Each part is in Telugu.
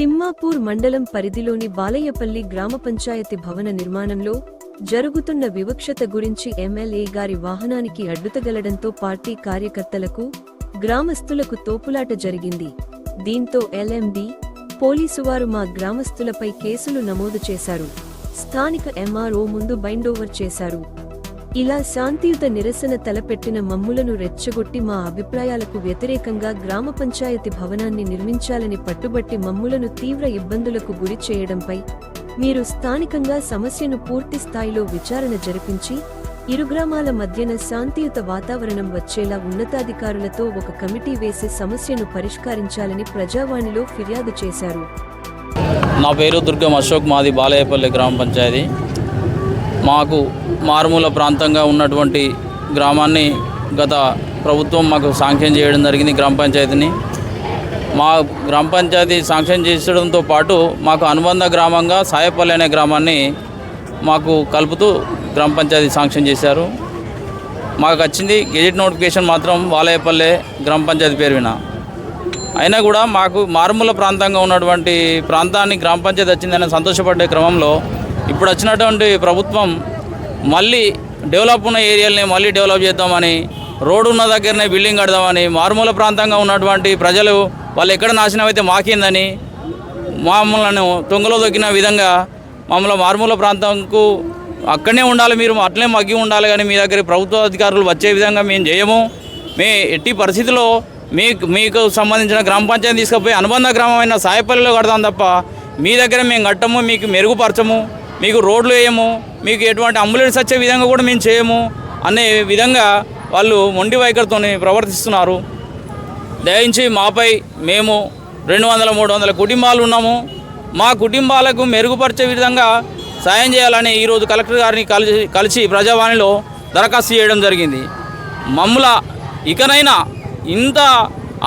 తిమ్మాపూర్ మండలం పరిధిలోని బాలయ్యపల్లి గ్రామ పంచాయతీ భవన నిర్మాణంలో జరుగుతున్న వివక్షత గురించి ఎమ్మెల్యే గారి వాహనానికి అడ్డుతగలడంతో పార్టీ కార్యకర్తలకు గ్రామస్తులకు తోపులాట జరిగింది. దీంతో ఎల్ఎండి పోలీసువారు మా గ్రామస్తులపై కేసులు నమోదు చేశారు. స్థానిక ఎంఆర్ఓ ముందు బైండోవర్ చేశారు. ఇలా శాంతియుత నిరసన తలపెట్టిన మమ్ములను రెచ్చగొట్టి మా అభిప్రాయాలకు వ్యతిరేకంగా గ్రామ పంచాయతీ భవనాన్ని నిర్మించాలని పట్టుబట్టి మమ్ములను తీవ్ర ఇబ్బందులకు గురి చేయడంపై మీరు స్థానికంగా సమస్యను పూర్తి స్థాయిలో విచారణ జరిపించి ఇరు గ్రామాల మధ్యన శాంతియుత వాతావరణం వచ్చేలా ఉన్నతాధికారులతో ఒక కమిటీ వేసి సమస్యను పరిష్కరించాలని ప్రజావాణిలో ఫిర్యాదు చేశారు. నా పేరు దుర్గం అశోక్ మాది బాలయ్యపల్లి గ్రామ పంచాయతీ. మాకు మారుమూల ప్రాంతంగా ఉన్నటువంటి గ్రామాన్ని గత ప్రభుత్వం మాకు శాంక్షన్ చేయడం జరిగింది గ్రామ పంచాయతీని. మా గ్రామ పంచాయతీ శాంక్షన్ చేసడంతో పాటు మాకు అనుబంధ గ్రామంగా సాయపల్లి అనే గ్రామాన్ని మాకు కలుపుతూ గ్రామ పంచాయతీ శాంక్షన్ చేశారు. మాకు వచ్చింది గెజిట్ నోటిఫికేషన్ మాత్రం వాలయపల్లె గ్రామ పంచాయతీ పేరు విన. అయినా కూడా మాకు మారుమూల ప్రాంతంగా ఉన్నటువంటి ప్రాంతాన్ని గ్రామ పంచాయతీ వచ్చిందని సంతోషపడే క్రమంలో ఇప్పుడు వచ్చినటువంటి ప్రభుత్వం మళ్ళీ డెవలప్ ఉన్న ఏరియాలని మళ్ళీ డెవలప్ చేద్దామని రోడ్డు ఉన్న దగ్గరనే బిల్డింగ్ కడదామని మారుమూల ప్రాంతంగా ఉన్నటువంటి ప్రజలు వాళ్ళు ఎక్కడ నాశనం అయితే మాకిందని మమ్మల్ని తొంగలో దొక్కిన విధంగా మమ్మల్ని మారుమూల ప్రాంతంకు అక్కడనే ఉండాలి మీరు అట్లనే మగ్గి ఉండాలి కానీ మీ దగ్గర ప్రభుత్వ అధికారులు వచ్చే విధంగా మేము చేయము. మీ ఎట్టి పరిస్థితిలో మీకు మీకు సంబంధించిన గ్రామ పంచాయతీ తీసుకుపోయి అనుబంధ గ్రామమైన సాయపల్లిలో కడతాం తప్ప మీ దగ్గర మేము కట్టము మీకు మెరుగుపరచము. మీకు రోడ్లు వేయము మీకు ఎటువంటి అంబులెన్స్ వచ్చే విధంగా కూడా మేము చేయము అనే విధంగా వాళ్ళు మొండి వైఖరితో ప్రవర్తిస్తున్నారు. దయించి మాపై మేము రెండు వందల మూడు వందల కుటుంబాలు ఉన్నాము. మా కుటుంబాలకు మెరుగుపరిచే విధంగా సాయం చేయాలని ఈరోజు కలెక్టర్ గారిని కలిసి కలిసి ప్రజావాణిలో దరఖాస్తు చేయడం జరిగింది. మమ్ములా ఇకనైనా ఇంత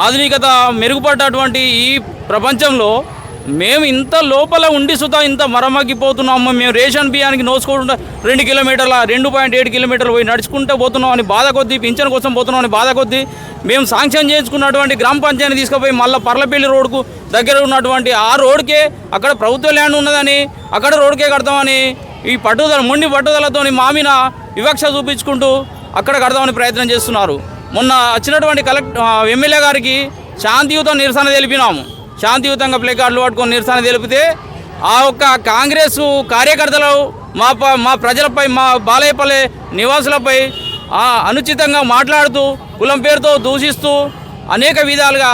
ఆధునికత మెరుగుపడ్డటువంటి ఈ ప్రపంచంలో మేము ఇంత లోపల ఉండి సుతా ఇంత మరమగ్గిపోతున్నాము మేము రేషన్ బియ్యానికి నోసుకోకుండా రెండు కిలోమీటర్ల రెండు పాయింట్ ఏడు కిలోమీటర్లు పోయి నడుచుకుంటూ పోతున్నాం అని బాధ కొద్దీ పింఛన్ కోసం పోతున్నాం అని బాధ కొద్దీ మేము శాంక్షన్ చేయించుకున్నటువంటి గ్రామ పంచాయతీ తీసుకుపోయి మళ్ళీ పర్లపల్లి రోడ్కు దగ్గర ఉన్నటువంటి ఆ రోడ్కే అక్కడ ప్రభుత్వ ల్యాండ్ ఉన్నదని అక్కడ రోడ్కే కడతామని ఈ పట్టుదల మొండి పట్టుదలతోని మామిన వివక్ష చూపించుకుంటూ అక్కడ కడదామని ప్రయత్నం చేస్తున్నారు. మొన్న వచ్చినటువంటి కలెక్టర్ ఎమ్మెల్యే గారికి శాంతియుత నిరసన తెలిపినాము. శాంతియుతంగా ప్లే కార్డులు పట్టుకొని నిరసన తెలిపితే ఆ ఒక్క కాంగ్రెస్ కార్యకర్తలు మా ప- మా ప్రజలపై మా బాలయ్యపల్లి నివాసులపై ఆ, అనుచితంగా మాట్లాడుతూ కులం పేరుతో దూషిస్తూ అనేక విధాలుగా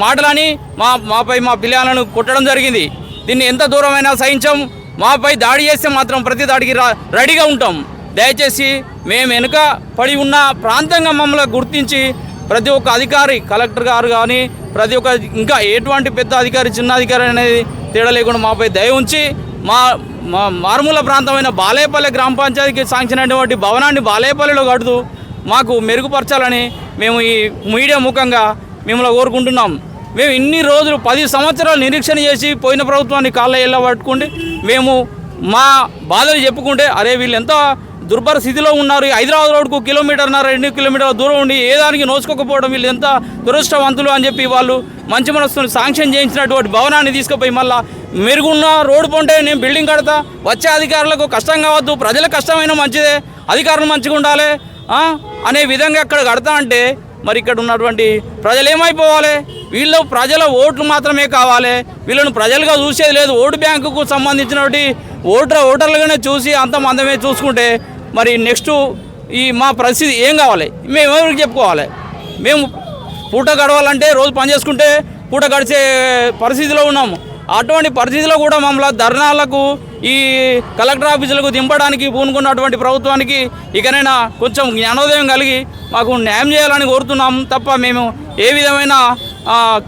మాటలని మా మాపై మా పిల్లలను కొట్టడం జరిగింది. దీన్ని ఎంత దూరమైనా సహించం. మాపై దాడి చేస్తే మాత్రం ప్రతి దాడికి రెడీగా ఉంటాం. దయచేసి మేము వెనుక పడి ఉన్న ప్రాంతంగా మమ్మల్ని గుర్తించి ప్రతి ఒక్క అధికారి కలెక్టర్ గారు కానీ ప్రతి ఒక్క ఇంకా ఎటువంటి పెద్ద అధికారి చిన్న అధికారి అనేది తేడా లేకుండా మాపై దయ ఉంచి మా మా మారుమూల ప్రాంతమైన బాలేపల్లి గ్రామ పంచాయతీకి సాంక్షన్ అయినటువంటి భవనాన్ని బాలేపల్లిలో కడుతూ మాకు మెరుగుపరచాలని మేము ఈ మీడియా ముఖంగా మిమ్మల్ని కోరుకుంటున్నాం. మేము ఇన్ని రోజులు పది సంవత్సరాలు నిరీక్షణ చేసి పోయిన ప్రభుత్వాన్ని కాళ్ళ ఎల్ల పట్టుకుంటే మేము మా బాధలు చెప్పుకుంటే అరే వీళ్ళు ఎంత దుర్భర స్థితిలో ఉన్నారు. ఈ హైదరాబాద్ రోడ్కు కిలోమీటర్న్నర రెండు కిలోమీటర్ల దూరం ఉండి ఏ దానికి నోచుకోకపోవడం వీళ్ళు ఎంత దురదృష్టవంతులు అని చెప్పి వాళ్ళు మంచి మనసుతో శాంక్షన్ చేయించినటువంటి భవనాన్ని తీసుకుపోయి మళ్ళీ మెరుగున్న రోడ్డు పొంటే నేను బిల్డింగ్ కడతా వచ్చే అధికారులకు కష్టం కావద్దు ప్రజల కష్టమైన మంచిదే అధికారులు మంచిగా ఉండాలి అనే విధంగా అక్కడ కడతా అంటే మరి ఇక్కడ ఉన్నటువంటి ప్రజలు ఏమైపోవాలి? వీళ్ళు ప్రజల ఓట్లు మాత్రమే కావాలి. వీళ్ళను ప్రజలుగా చూసేది లేదు. ఓటు బ్యాంకుకు సంబంధించినటువంటి ఓటర్ ఓటర్లుగానే చూసి అంత మందమే చూసుకుంటే మరి నెక్స్ట్ ఈ మా పరిస్థితి ఏం కావాలి? మేము ఎవరికి చెప్పుకోవాలి? మేము పూట గడవాలంటే రోజు పని చేసుకుంటే పూట గడిచే పరిస్థితిలో ఉన్నాము. అటువంటి పరిస్థితిలో కూడా మమ్మల్ని ధర్నాలకు ఈ కలెక్టర్ ఆఫీసులకు దింపడానికి పూనుకున్నటువంటి ప్రభుత్వానికి ఇకనైనా కొంచెం జ్ఞానోదయం కలిగి మాకు న్యాయం చేయాలని కోరుతున్నాం తప్ప మేము ఏ విధమైన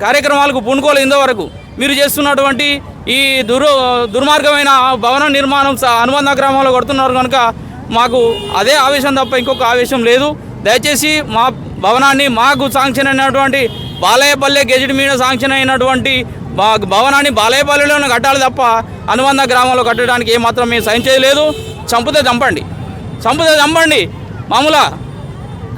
కార్యక్రమాలకు పూనుకోలేదు ఇంతవరకు. మీరు చేస్తున్నటువంటి ఈ దుర్ దుర్మార్గమైన భవన నిర్మాణం స- అనుబంధ గ్రామంలో కొడుతున్నారు కనుక మాకు అదే ఆవేశం తప్ప ఇంకొక ఆవేశం లేదు. దయచేసి మా భవనాన్ని మాకు శాంక్షన్ అయినటువంటి బాలయ్యపల్లె గెజిట్ మీద శాంక్షన్ అయినటువంటి మా భవనాన్ని బాలయ్యపల్లెలోనే కట్టాలి తప్ప అనుబంధ గ్రామంలో కట్టడానికి ఏమాత్రం మేము సైన్ చేయలేదు. చంపితే చంపండి. చంపితే చంపండి. మామూలా.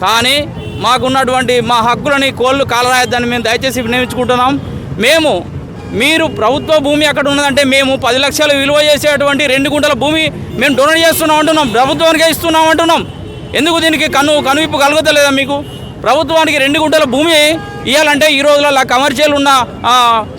కానీ మాకున్నటువంటి మా హక్కులని కోళ్ళు కాలరాయద్దని మేము దయచేసి వినియోగించుకుంటున్నాం మేము మీరు ప్రభుత్వ భూమి అక్కడ ఉన్నదంటే మేము పది లక్షలు విలువ చేసేటువంటి రెండు గుంటల భూమి మేము డొనేట్ చేస్తున్నాం అంటున్నాం. ప్రభుత్వానికే ఇస్తున్నాం అంటున్నాం. ఎందుకు దీనికి కను కనువిప్పు కలుగుతలేదా మీకు? ప్రభుత్వానికి రెండు గుంటల భూమి ఇవ్వాలంటే ఈ రోజులలో కమర్షియల్ ఉన్న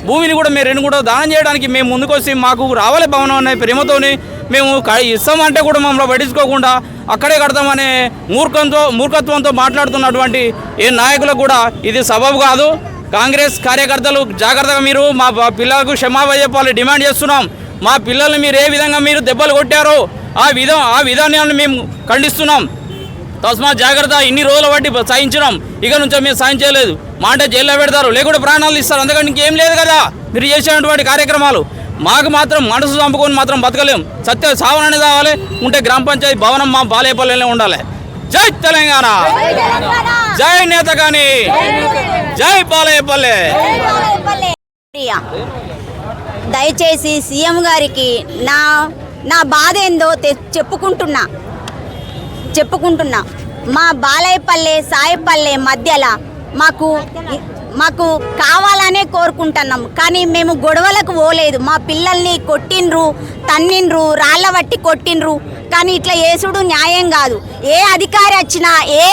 భూమిని కూడా మేము రెండు గుంటలు దానం చేయడానికి మేము ముందుకొచ్చి మాకు రావాలి భవనం అనే ప్రేమతోని మేము ఇస్తామంటే కూడా మమ్మల్ని పట్టించుకోకుండా అక్కడే కడతామనే మూర్ఖంతో మూర్ఖత్వంతో మాట్లాడుతున్నటువంటి ఏ నాయకులకు కూడా ఇది సబబు కాదు. కాంగ్రెస్ కార్యకర్తలు జాగ్రత్తగా మీరు మా పిల్లలకు క్షమాపణ చెప్పాలి డిమాండ్ చేస్తున్నాం. మా పిల్లల్ని మీరు ఏ విధంగా మీరు దెబ్బలు కొట్టారో ఆ విధం ఆ విధానాన్ని మేము ఖండిస్తున్నాం. తస్మా జాగ్రత్త ఇన్ని రోజుల బట్టి సాయించినాం ఇక నుంచో మీరు చేయలేదు మాట జైల్లో పెడతారు. లేకుంటే ప్రాణాలు ఇస్తారు అందుకని ఇంకేం లేదు కదా. మీరు చేసినటువంటి కార్యక్రమాలు. మాకు మాత్రం మనసు చంపుకొని మాత్రం బతకలేం. సత్య సావనని కావాలి. ఉంటే గ్రామ పంచాయతీ భవనం మా బాలేపల్లెలో ఉండాలి. జై తెలంగాణ. జై నేత కానీ జై ప్రియా, దయచేసి సీఎం గారికి నా నా బాధ ఏందో తె- చెప్పుకుంటున్నా. చెప్పుకుంటున్నా. మా బాలయ్యపల్లె సాయపల్లె మధ్యలో మాకు మాకు కావాలనే కోరుకుంటున్నాం. కానీ మేము గొడవలకు పోలేదు. మా పిల్లల్ని కొట్టిండ్రు. తన్నిండ్రు రాళ్ళ బట్టి కొట్టిండ్రు. కానీ ఇట్లా చేసుడు న్యాయం కాదు. ఏ అధికారి వచ్చినా ఏ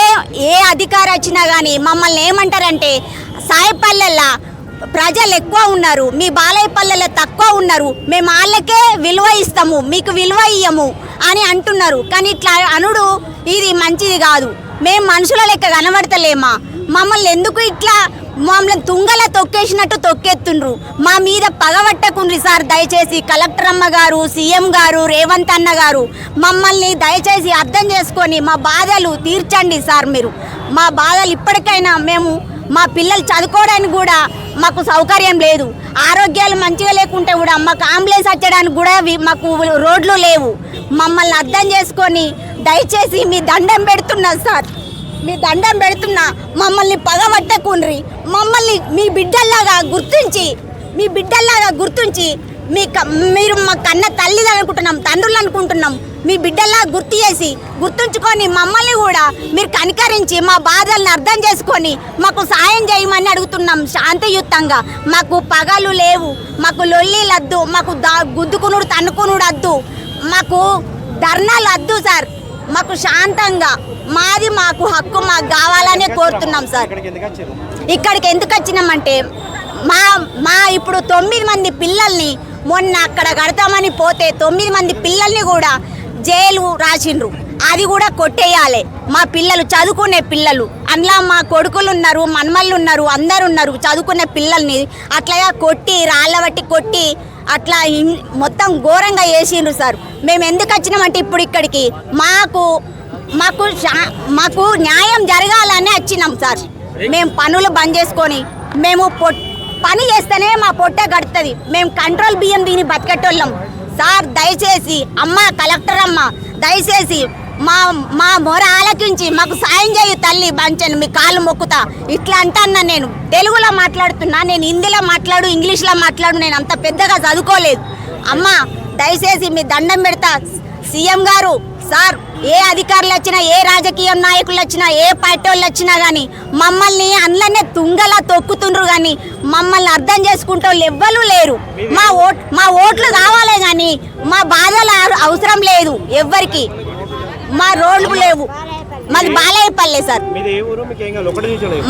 ఏ అధికారి వచ్చినా కానీ మమ్మల్ని ఏమంటారంటే సాయపల్లెల్లా ప్రజలు ఎక్కువ ఉన్నారు మీ బాలయ్య పల్లెల్లో తక్కువ ఉన్నారు మేము వాళ్ళకే విలువ ఇస్తాము మీకు విలువ ఇయ్యము అని అంటున్నారు. కానీ ఇట్లా అనుడు ఇది మంచిది కాదు. మేము మనుషుల లెక్క కనబడతలేమా? మమ్మల్ని ఎందుకు ఇట్లా మమ్మల్ని తుంగల తొక్కేసినట్టు తొక్కెత్తుండ్రు. మా మీద పగబట్టకుండ్రి సార్ దయచేసి కలెక్టర్ అమ్మ గారు సీఎం గారు రేవంత్ అన్న గారు. మమ్మల్ని దయచేసి అర్థం చేసుకొని మా బాధలు తీర్చండి సార్ మీరు. మా బాధలు ఇప్పటికైనా మేము మా పిల్లలు చదువుకోవడానికి కూడా మాకు సౌకర్యం లేదు. ఆరోగ్యాలు మంచిగా లేకుంటే కూడా మాకు అంబులెన్స్ వచ్చడానికి కూడా మాకు రోడ్లు లేవు. మమ్మల్ని అర్థం చేసుకొని దయచేసి మీ దండం పెడుతున్నారు సార్. మీ దండం పెడుతున్నా మమ్మల్ని పగబట్టకుండ్రి. మమ్మల్ని మీ బిడ్డల్లాగా గుర్తించి మీ బిడ్డల్లాగా గుర్తించి మీ క- మీరు మా కన్న తల్లిది అనుకుంటున్నాం తండ్రులు అనుకుంటున్నాం మీ బిడ్డల్లా గుర్తు చేసి గుర్తుంచుకొని మమ్మల్ని కూడా మీరు కనికరించి మా బాధల్ని అర్థం చేసుకొని మాకు సాయం చేయమని అడుగుతున్నాం శాంతియుతంగా. మాకు పగలు లేవు మాకు లొల్లీలు వద్దు మాకు దా గుద్దుకునుడు తన్నుకునుడు వద్దు మాకు ధర్నాలు వద్దు సార్. మాకు శాంతంగా మాది మాకు హక్కు మాకు కావాలనే కోరుతున్నాం సార్. ఇక్కడికి ఎందుకు వచ్చినామంటే మా మా ఇప్పుడు తొమ్మిది మంది పిల్లల్ని మొన్న అక్కడ కడతామని పోతే తొమ్మిది మంది పిల్లల్ని కూడా జైలు రాసిండ్రు. అది కూడా కొట్టేయాలి. మా పిల్లలు చదువుకునే పిల్లలు. అందులో మా కొడుకులు ఉన్నారు మన్మళ్ళు ఉన్నారు అందరు ఉన్నారు చదువుకునే పిల్లల్ని అట్లా కొట్టి రాళ్ళ బట్టి కొట్టి అట్లా మొత్తం ఘోరంగా వేసిండ్రు సార్. మేము ఎందుకు వచ్చినామంటే ఇప్పుడు ఇక్కడికి? మాకు మాకు మాకు న్యాయం జరగాలని వచ్చినాం సార్. మేము పనులు బంద్ చేసుకొని మేము పొట్ పని చేస్తేనే మా పొట్ట గడుతుంది మేము కంట్రోల్ బియ్యం దీని బతికెట్టోళ్ళం సార్ దయచేసి అమ్మ కలెక్టర్ అమ్మ దయచేసి మా మా మొర ఆలకించి మాకు సాయం చేయు తల్లి బంచను మీ కాళ్ళు మొక్కుతా. ఇట్లా అంటాను నేను. తెలుగులో మాట్లాడుతున్నా నేను హిందీలో మాట్లాడు ఇంగ్లీష్లో మాట్లాడు నేను అంత పెద్దగా చదువుకోలేదు. అమ్మ దయచేసి మీ దండం పెడతా. సీఎం గారు సార్ ఏ అధికారులు వచ్చినా ఏ రాజకీయ నాయకులు వచ్చినా ఏ పార్టీ వాళ్ళు వచ్చినా కానీ మమ్మల్ని అందులోనే తుంగలా తొక్కుతుండ్రు కానీ మమ్మల్ని అర్థం చేసుకుంటే వాళ్ళు ఎవ్వరూ లేరు. మా ఓట్ మా ఓట్లు కావాలే కానీ మా బాధలు అవసరం లేదు ఎవ్వరికి. మా రోడ్లు లేవు. మాది బాలయ్యపల్లె సార్.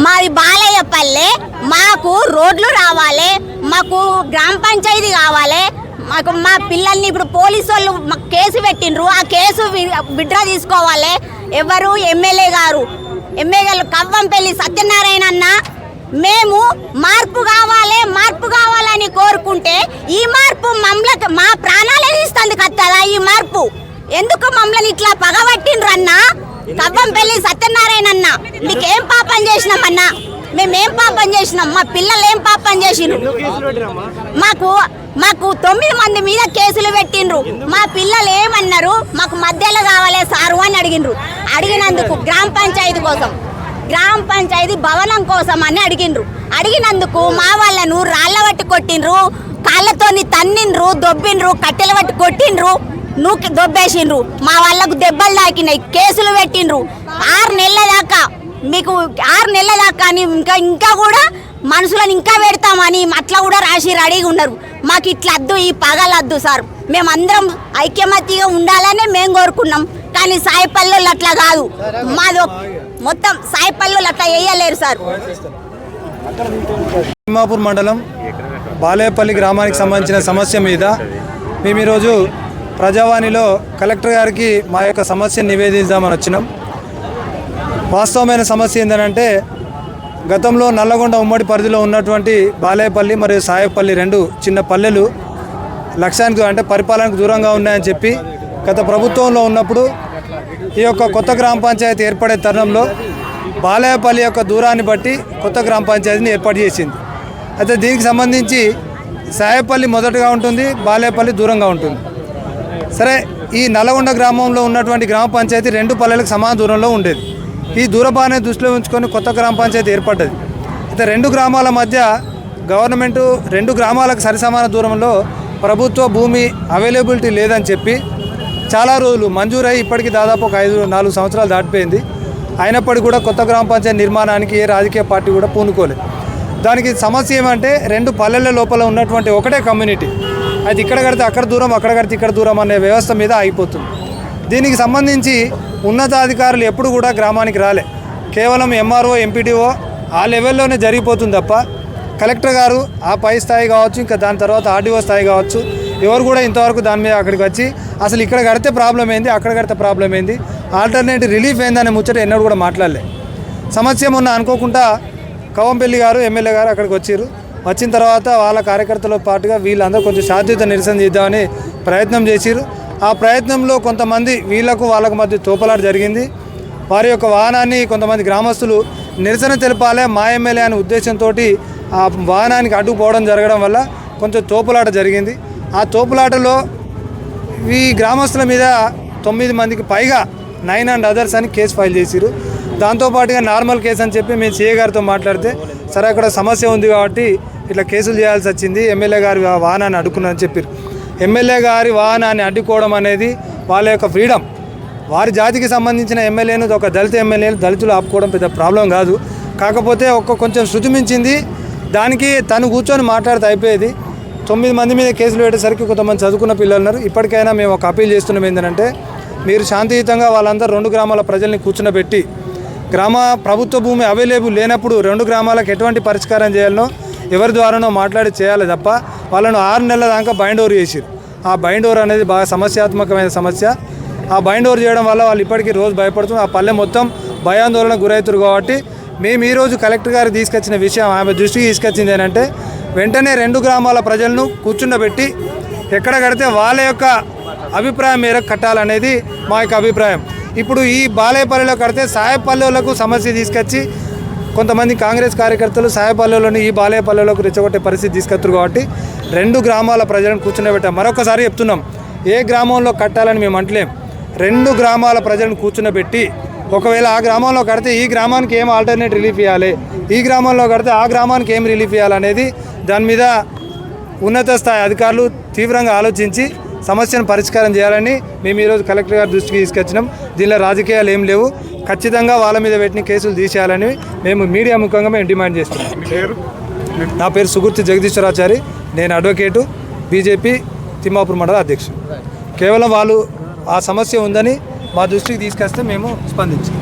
మాది బాలయ్యపల్లె. మాకు రోడ్లు రావాలి. మాకు గ్రామ పంచాయతీ కావాలి. మాకు మా పిల్లల్ని ఇప్పుడు పోలీసు వాళ్ళు మాకు కేసు పెట్టిండ్రు. ఆ కేసు వి- విత్డ్రా తీసుకోవాలి. ఎవరు? ఎమ్మెల్యే గారు. ఎమ్మెల్యే గారు కవ్వంపల్లి సత్యనారాయణ అన్న మేము మార్పు కావాలి మార్పు కావాలని కోరుకుంటే ఈ మార్పు మమ్మల్ని మా ప్రాణాలే తీస్తుంది కదా ఈ మార్పు. ఎందుకు మమ్మల్ని ఇట్లా పగబట్టిండ్రు అన్నా కవ్వంపల్లి సత్యనారాయణ అన్న. మీకేం పాపం చేసినామన్నా? మేమేం పాపం చేసినాం? మా పిల్లలు ఏం పాపం పెట్టిరమ్మా మాకు మాకు తొమ్మిది మంది మీద కేసులు పెట్టిండ్రు. మా పిల్లలు ఏమన్నారు మాకు మధ్యలో కావాలి సారు అని అడిగిండ్రు. అడిగినందుకు గ్రామ పంచాయతీ కోసం గ్రామ పంచాయతీ భవనం కోసం అని అడిగిండ్రు. అడిగినందుకు మా వాళ్ళను రాళ్ళ పట్టి కొట్టిండ్రు కాళ్ళతోని తన్నిండ్రు దొబ్బిండ్రు కట్టెలు పట్టి కొట్టిండ్రు నూకి దొబ్బేసిండ్రు. మా వాళ్ళకు దెబ్బలు తాకినాయి కేసులు పెట్టిండ్రు. ఆరు నెలల దాకా మీకు ఆరు నెలల దాకా ఇంకా ఇంకా కూడా మనుషులను ఇంకా పెడతామని అట్లా కూడా రాసి రెడీగా ఉన్నారు. మాకు ఇట్లా వద్దు ఈ పగలద్దు సార్. మేమందరం ఐక్యమత్యగా ఉండాలనే మేము కోరుకున్నాం. కానీ సాయి పల్లెలు అట్లా కాదు. మాది మొత్తం సాయి పల్లెలు అట్లా వేయలేరు సార్. తిమ్మాపూర్ మండలం బాలేపల్లి గ్రామానికి సంబంధించిన సమస్య మీద మేము ఈరోజు ప్రజావాణిలో కలెక్టర్ గారికి మా యొక్క సమస్యను నివేదిద్దామని వచ్చినాం. వాస్తవమైన సమస్య ఏంటంటే గతంలో నల్లగొండ ఉమ్మడి పరిధిలో ఉన్నటువంటి బాలేపల్లి మరియు సాయపల్లి రెండు చిన్న పల్లెలు లక్ష్యానికి అంటే పరిపాలనకు దూరంగా ఉన్నాయని చెప్పి గత ప్రభుత్వంలో ఉన్నప్పుడు ఈ యొక్క కొత్త గ్రామ పంచాయతీ ఏర్పడే తరుణంలో బాలయపల్లి యొక్క దూరాన్ని బట్టి కొత్త గ్రామ పంచాయతీని ఏర్పాటు చేసింది. అయితే దీనికి సంబంధించి సాయపల్లి మొదటగా ఉంటుంది బాలేపల్లి దూరంగా ఉంటుంది. సరే ఈ నల్లగొండ గ్రామంలో ఉన్నటువంటి గ్రామ పంచాయతీ రెండు పల్లెలకు సమాన దూరంలో ఉండేది. ఈ దూరపాన్ని దృష్టిలో ఉంచుకొని కొత్త గ్రామ పంచాయతీ ఏర్పడ్డది. అయితే రెండు గ్రామాల మధ్య గవర్నమెంట్ రెండు గ్రామాలకు సరిసమాన దూరంలో ప్రభుత్వ భూమి అవైలబిలిటీ లేదని చెప్పి చాలా రోజులు మంజూరై ఇప్పటికి దాదాపు ఒక ఐదు నాలుగు సంవత్సరాలు దాటిపోయింది. అయినప్పటికీ కూడా కొత్త గ్రామ పంచాయతీ నిర్మాణానికి ఏ రాజకీయ పార్టీ కూడా పూనుకోలేదు. దానికి సమస్య ఏమంటే రెండు పల్లెల లోపల ఉన్నటువంటి ఒకటే కమ్యూనిటీ. అది ఇక్కడ కడితే అక్కడ దూరం అక్కడ కడితే ఇక్కడ దూరం అనే వ్యవస్థ మీద ఆగిపోతుంది. దీనికి సంబంధించి ఉన్నతాధికారులు ఎప్పుడు కూడా గ్రామానికి రాలే. కేవలం ఎంఆర్ఓ ఎంపీటీఓ ఆ లెవెల్లోనే జరిగిపోతుంది తప్ప కలెక్టర్ గారు ఆ పై స్థాయి కావచ్చు ఇంకా దాని తర్వాత ఆర్డీఓ స్థాయి కావచ్చు ఎవరు కూడా ఇంతవరకు దాని మీద అక్కడికి వచ్చి అసలు ఇక్కడ కడితే ప్రాబ్లం ఏంది అక్కడ కడితే ప్రాబ్లం ఏంది ఆల్టర్నేటివ్ రిలీఫ్ ఏందనే ముచ్చట ఎన్నడూ కూడా మాట్లాడలే. సమస్య మొన్న అనుకోకుండా కవంపల్లి గారు ఎమ్మెల్యే గారు అక్కడికి వచ్చారు వచ్చిన తర్వాత వాళ్ళ కార్యకర్తలతో పాటుగా వీళ్ళందరూ కొంచెం శాంతియుత నిరసన చేద్దామని ప్రయత్నం చేసిరు ఆ ప్రయత్నంలో కొంతమంది వీళ్ళకు వాళ్ళకు మధ్య తోపలాట జరిగింది. వారి యొక్క వాహనాన్ని కొంతమంది గ్రామస్తులు నిరసన తెలపాలే మా ఎమ్మెల్యే అనే ఉద్దేశంతో ఆ వాహనానికి అడ్డుపోవడం జరగడం వల్ల కొంచెం తోపులాట జరిగింది. ఆ తోపులాటలో ఈ గ్రామస్తుల మీద తొమ్మిది మందికి పైగా నైన్ అండ్ అదర్స్ అని కేసు ఫైల్ చేసిరు దాంతోపాటుగా నార్మల్ కేసు అని చెప్పి మేము సీఏ గారితో మాట్లాడితే సరే అక్కడ సమస్య ఉంది కాబట్టి ఇట్లా కేసులు చేయాల్సి వచ్చింది ఎమ్మెల్యే గారి వాహనాన్ని అడ్డుకున్నారని చెప్పారు ఎమ్మెల్యే గారి వాహనాన్ని అడ్డుకోవడం అనేది వాళ్ళ యొక్క ఫ్రీడమ్. వారి జాతికి సంబంధించిన ఎమ్మెల్యేను ఒక దళిత ఎమ్మెల్యేను దళితులు ఆపుకోవడం పెద్ద ప్రాబ్లం కాదు. కాకపోతే ఒక్క కొంచెం శృతి మించింది దానికి తను కూర్చొని మాట్లాడితే అయిపోయేది. తొమ్మిది మంది మీద కేసులు పెట్టేసరికి కొంతమంది చదువుకున్న పిల్లలు ఉన్నారు. ఇప్పటికైనా మేము ఒక అప్పీల్ చేస్తున్నాం ఏంటంటే మీరు శాంతియుతంగా వాళ్ళందరూ రెండు గ్రామాల ప్రజల్ని కూర్చునబెట్టి గ్రామ ప్రభుత్వ భూమి అవైలబుల్ లేనప్పుడు రెండు గ్రామాలకు ఎటువంటి పరిష్కారం చేయాలనో ఎవరి ద్వారానో మాట్లాడి చేయాలి తప్ప వాళ్ళను ఆరు నెలల దాకా బైండ్ ఓవర్ చేసిరు ఆ బైండ్ ఓవర్ అనేది బాగా సమస్యాత్మకమైన సమస్య. ఆ బైండ్ ఓవర్ చేయడం వల్ల వాళ్ళు ఇప్పటికీ రోజు భయపడుతుంది ఆ పల్లె మొత్తం భయాందోళన గురవుతారు కాబట్టి మేము ఈరోజు కలెక్టర్ గారు తీసుకొచ్చిన విషయం ఆమె దృష్టికి తీసుకొచ్చింది ఏంటంటే వెంటనే రెండు గ్రామాల ప్రజలను కూర్చుండబెట్టి ఎక్కడ కడితే వాళ్ళ యొక్క అభిప్రాయం మేరకు కట్టాలనేది మా యొక్క అభిప్రాయం. ఇప్పుడు ఈ బాలేపల్లిలో కడితే సాయపల్లెలకు సమస్య తీసుకొచ్చి కొంతమంది కాంగ్రెస్ కార్యకర్తలు సాయపల్లెలోని ఈ బాలేపల్లెలోకి రెచ్చగొట్టే పరిస్థితి తీసుకొస్తారు కాబట్టి రెండు గ్రామాల ప్రజలను కూర్చునబెట్టాం మరొకసారి చెప్తున్నాం. ఏ గ్రామంలో కట్టాలని మేము అంటలేం. రెండు గ్రామాల ప్రజలను కూర్చునబెట్టి ఒకవేళ ఆ గ్రామంలో కడితే ఈ గ్రామానికి ఏం ఆల్టర్నేట్ రిలీఫ్ ఇవ్వాలి? ఈ గ్రామంలో కడితే ఆ గ్రామానికి ఏం రిలీఫ్ ఇవ్వాలనేది దాని మీద ఉన్నత స్థాయి అధికారులు తీవ్రంగా ఆలోచించి సమస్యను పరిష్కారం చేయాలని మేము ఈరోజు కలెక్టర్ గారి దృష్టికి తీసుకొచ్చినాం. దీనిలో రాజకీయాలు ఏం లేవు. ఖచ్చితంగా వాళ్ళ మీద పెట్టిన కేసులు తీసేయాలని మేము మీడియా ముఖంగా మేము డిమాండ్ చేస్తున్నాం. నా పేరు సుగుర్తి జగదీశ్వరాచారి. నేను అడ్వకేటు బీజేపీ తిమ్మాపూర్ మండల అధ్యక్షుడు. కేవలం వాళ్ళు ఆ సమస్య ఉందని మా దృష్టికి తీసుకొస్తే మేము స్పందించాం.